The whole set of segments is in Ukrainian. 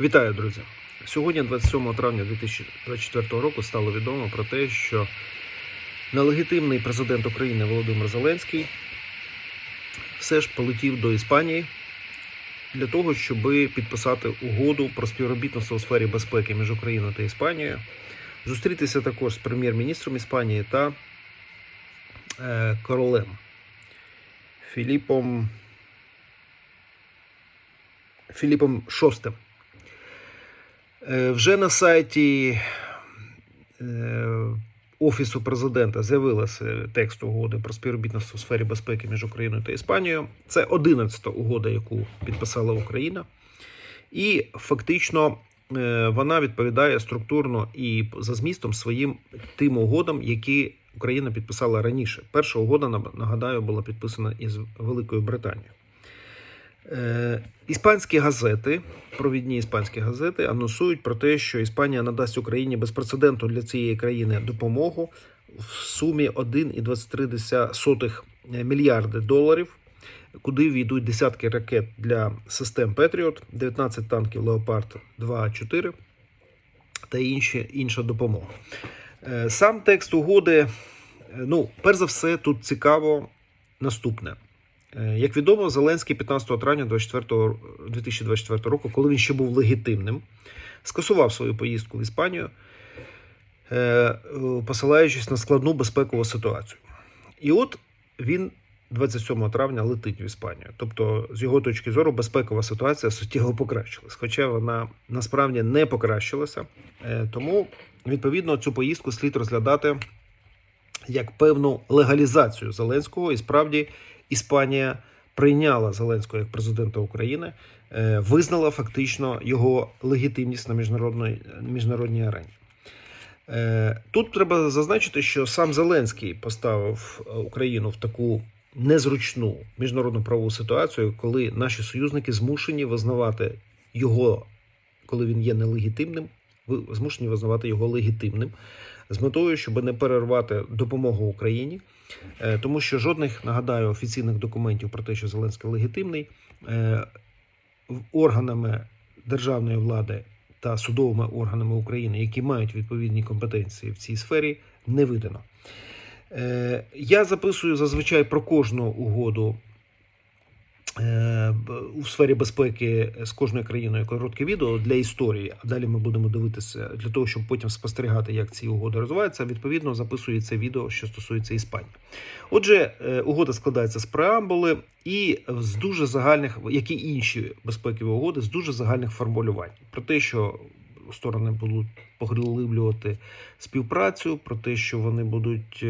Вітаю, друзі! Сьогодні, 27 травня 2024 року, стало відомо про те, що нелегітимний президент України Володимир Зеленський все ж полетів до Іспанії для того, щоб підписати угоду про співробітництво у сфері безпеки між Україною та Іспанією, зустрітися також з прем'єр-міністром Іспанії та е, королем Філіпом. Філіпом VI. Е, Вже на сайті е, Офісу президента з'явилася текст угоди про співробітництво у сфері безпеки між Україною та Іспанією. Це 11-та угода, яку підписала Україна. І фактично е, вона відповідає структурно і за змістом своїм тим угодам, які Україна підписала раніше. Перша угода, нагадаю, була підписана із Великою Британією. Е, Іспанські газети, провідні іспанські газети, анонсують про те, що Іспанія надасть Україні безпрецедентну для цієї країни допомогу в сумі 1,23 мільярди доларів, куди війдуть десятки ракет для систем Петріот, 19 танків Леопард 2А4 та інші, інша допомога. Е, Сам текст угоди, е, ну, перш за все, тут цікаво наступне. Е, Як відомо, Зеленський 15 травня 24, 2024 року, коли він ще був легітимним, скасував свою поїздку в Іспанію, е, е, посилаючись на складну безпекову ситуацію. І от він 27 травня летить в Іспанію. Тобто, з його точки зору, безпекова ситуація суттєво покращилась, хоча вона насправді не покращилася. Тому, відповідно, цю поїздку слід розглядати як певну легалізацію Зеленського, і справді Іспанія прийняла Зеленського як президента України, е, визнала фактично його легітимність на міжнародній, міжнародній арені. Е, Тут треба зазначити, що сам Зеленський поставив е, Україну в таку незручну міжнародну правову ситуацію, коли наші союзники змушені визнавати його, коли він є нелегітимним, змушені визнавати його легітимним з метою, щоб не перервати допомогу Україні, тому що жодних нагадаю офіційних документів про те, що Зеленський легітимний, е, органами державної влади та судовими органами України, які мають відповідні компетенції в цій сфері, не видано. Е, Я записую зазвичай про кожну угоду е, у сфері безпеки з кожною країною коротке відео для історії. А далі ми будемо дивитися для того, щоб потім спостерігати, як ці угоди розвиваються. Відповідно, записую це відео, що стосується Іспанії. Отже, е, угода складається з преамбули і з дуже загальних, як і інші безпекові угоди, з дуже загальних формулювань про те, що сторони будуть поглиблювати співпрацю, про те, що вони будуть.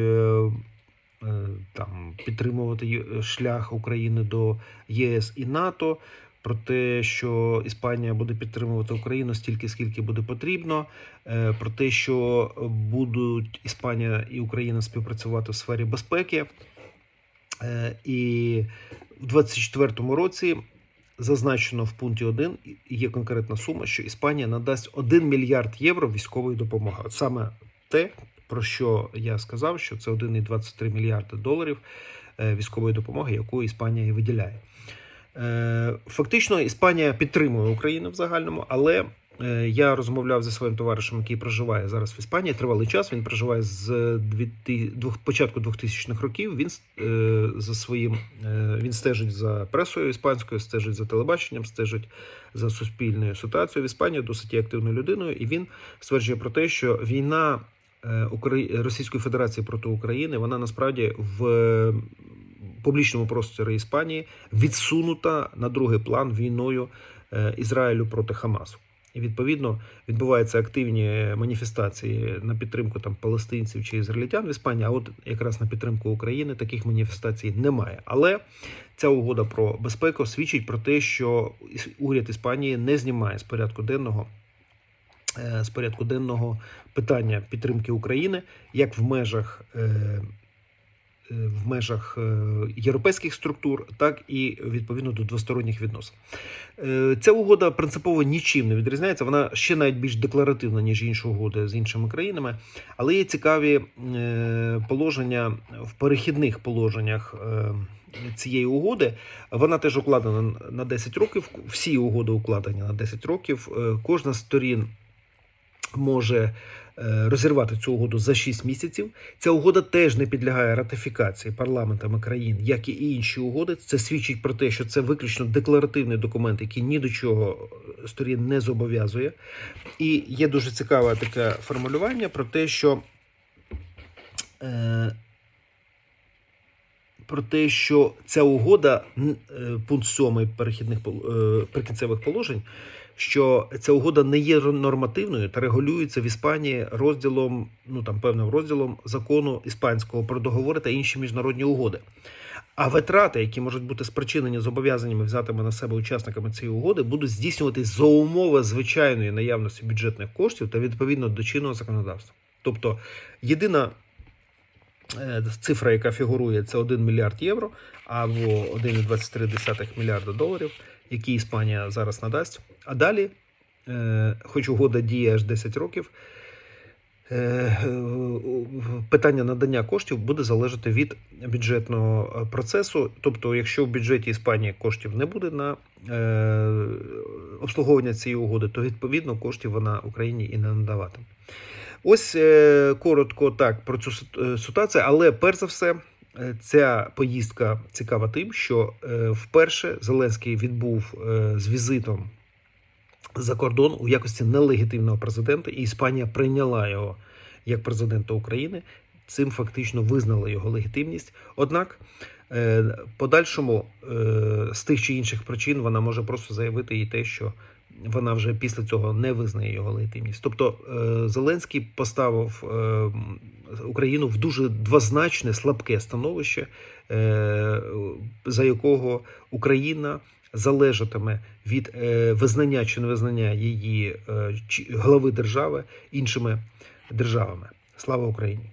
Е, е, Там підтримувати шлях України до ЄС і НАТО, про те, що Іспанія буде підтримувати Україну стільки, скільки буде потрібно, е, про те, що будуть Іспанія і Україна співпрацювати в сфері безпеки. Е, І в 2024 році зазначено в пункті 1 є конкретна сума, що Іспанія надасть 1 мільярд євро військової допомоги. От саме те, про що я сказав, що це 1,23 мільярди доларів е, військової допомоги, яку Іспанія і виділяє. Е, Фактично, Іспанія підтримує Україну в загальному, але е, я розмовляв зі своїм товаришем, який проживає зараз в Іспанії. Тривалий час. Він проживає з початку 2000-х років. Він за своїм він стежить за пресою іспанською, стежить за телебаченням, стежить за суспільною ситуацією в Іспанії, досить активною людиною. І він стверджує про те, що війна Російської Федерації проти України вона насправді в е, публічному просторі Іспанії відсунута на другий план війною е, Ізраїлю проти Хамасу. І відповідно відбуваються активні маніфестації на підтримку там палестинців чи ізраїльтян в Іспанії. А от якраз на підтримку України таких маніфестацій немає. Але ця угода про безпеку свідчить про те, що уряд Іспанії не знімає з порядку денного. Е, З порядку денного питання підтримки України як в межах е, в межах е, європейських структур, так і відповідно до двосторонніх відносин. Е, Ця угода принципово нічим не відрізняється. Вона ще навіть більш декларативна, ніж інші угоди з іншими країнами, але є цікаві е, положення в перехідних положеннях. е, Цієї угоди вона теж укладена на 10 років. Всі угоди укладені на 10 років. Е, Кожна з сторін може е, розірвати цю угоду за 6 місяців. Ця угода теж не підлягає ратифікації парламентами країн, як і інші угоди. Це свідчить про те, що це виключно декларативний документ, який ні до чого сторін не зобов'язує. І є дуже цікаве таке формулювання про те, що. Е, про те, що ця угода, е, пункт 7 перехідних е, прикінцевих положень, що ця угода не є нормативною та регулюється в Іспанії розділом, ну там певним розділом закону іспанського про договори та інші міжнародні угоди. А витрати, які можуть бути спричинені зобов'язаннями взятими на себе учасниками цієї угоди, будуть здійснюватись за умови звичайної наявності бюджетних коштів та відповідно до чинного законодавства. Тобто єдина е, цифра, яка фігурує, це 1 мільярд євро або 1,23 мільярда доларів, які Іспанія зараз надасть. А далі, е, хоч угода діє аж 10 років, е, питання надання коштів буде залежати від бюджетного процесу. Тобто, якщо в бюджеті Іспанії коштів не буде на е, обслуговування цієї угоди, то відповідно коштів вона Україні і не надаватиме. Ось коротко так про цю ситуацію, але перш за все, ця поїздка цікава тим, що е, вперше Зеленський відбув е, з візитом за кордон у якості нелегітимного президента, і Іспанія прийняла його як президента України. Цим фактично визнала його легітимність. Однак, е, подальшому е, з тих чи інших причин вона може просто заявити і те, що вона вже після цього не визнає його легітимність. Тобто е, Зеленський поставив е, Україну в дуже двозначне слабке становище, е, за якого Україна залежатиме від визнання чи невизнання її глави держави іншими державами. Слава Україні!